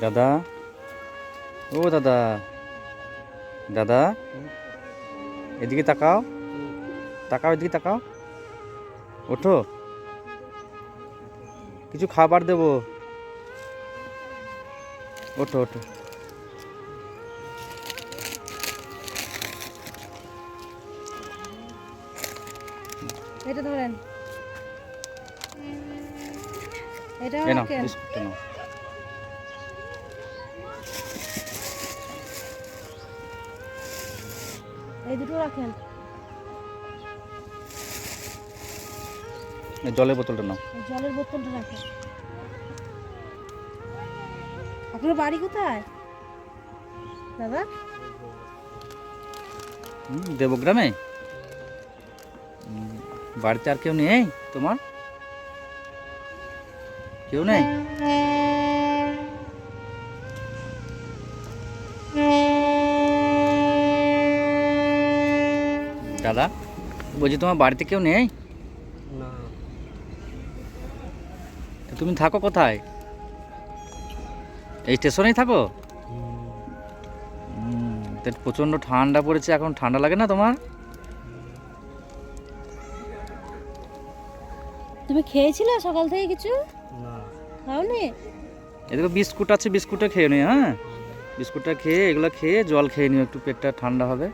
দাদা? ও দাদা। দাদা? এদিকে তাকাও। তাকাও এদিকে তাকাও। ওঠো। কিছু খাবার দেবো। ওঠো ওঠো। এটা ধরেন। এটা এই দুটো রাখেন। জলের বোতলটা নাও। জলের বোতলটা রাখেন। আপনার বাড়ি কোথায়? দাদা? হুম, দেবগ্রামে? বাড়িতে আর কেউ নেই তোমার? কেউ নেই? দাদা। বলছি তোমার বাড়িতে কেউ নেই? না। তুমি থাকো কোথায়? এই স্টেশনেই থাকো? হুম, তো প্রচণ্ড ঠান্ডা পড়েছে এখন ঠান্ডা লাগে না তোমার? তুমি খেয়েছিলে সকাল থেকে কিছু? খাওনি? এদিকে বিস্কুট আছে বিস্কুটটা খেয়ে নিও হ্যাঁ? বিস্কুটটা খেয়ে এগুলো খেয়ে জল খেয়ে নিও একটু পেটটা ঠান্ডা হবে।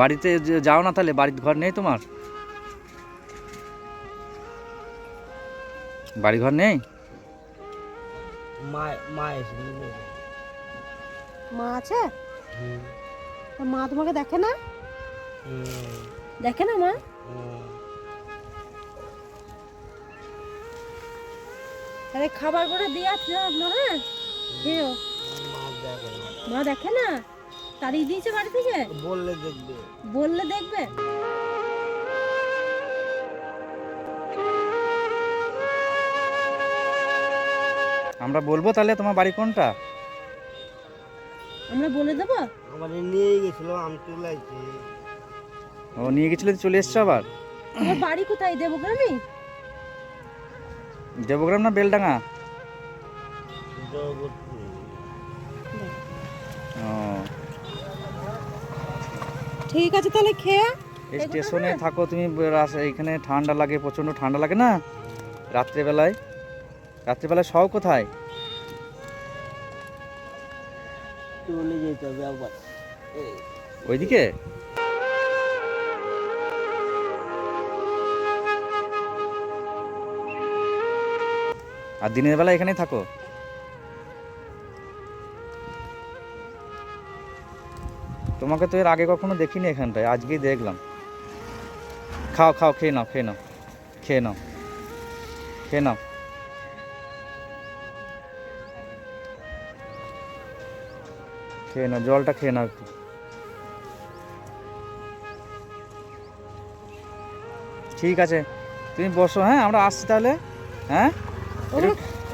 বাড়িতে যাও না তাহলে বাড়ির ঘর নেই তোমার? বাড়ি ঘর নেই? মা মা মা আছে? মা তোমাকে দেখে না? দেখে না মা? তাহলে খাবার করে দিয়ে আসছে আপনার? হ্যাঁ মা দেখে না? তাড়িয়ে দিয়েছে বাড়ি থেকে? বললে দেখবে। বললে দেখবে? আমরা বলব তাহলে তোমার বাড়ি কোনটা? আমরা বলে দেবো? আমার নিয়ে গেছিল আমি চলে আসছি ও নিয়ে গেছিলে চলে এসছো আবার? তোমার বাড়ি কোথায় দেবগ্রামে? দেবগ্রাম না বেলডাঙ্গা? ঠিক আছে তাহলে খেয়ে স্টেশনে থাকো তুমি এইখানে ঠান্ডা লাগে প্রচণ্ড ঠান্ডা লাগে না? রাত্রেবেলায়। রাত্রেবেলায় সব কোথায়? চলে যেতে হবে আবার। ওইদিকে? আর দিনের বেলা এখানেই থাকো? তোমাকে তো এর আগে কখনো দেখিনি এখানটায় আজকেই দেখলাম। খাও খাও খেয়ে নাও খেয়ে নাও খেয়ে নাও খেয়ে নাও। খেয়ে নাও জলটা খেয়ে নাও একটু। ঠিক আছে তুমি বসো হ্যাঁ আমরা আসছি তাহলে হ্যাঁ?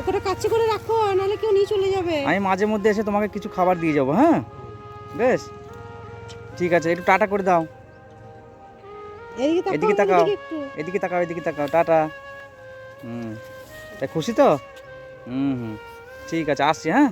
ওখানে কাছে করে রাখো নাহলে কেউ নিয়ে চলে যাবে। আমি মাঝে মধ্যে এসে তোমাকে কিছু খাবার দিয়ে যাব হ্যাঁ? বেশ। ঠিক আছে একটু টাটা করে দাও। এদিকে তাকাও এদিকে তাকাও। এদিকে তাকাও। টাটা। হুম। তা খুশি তো? হুম হুম। ঠিক আছে আসছি হ্যাঁ?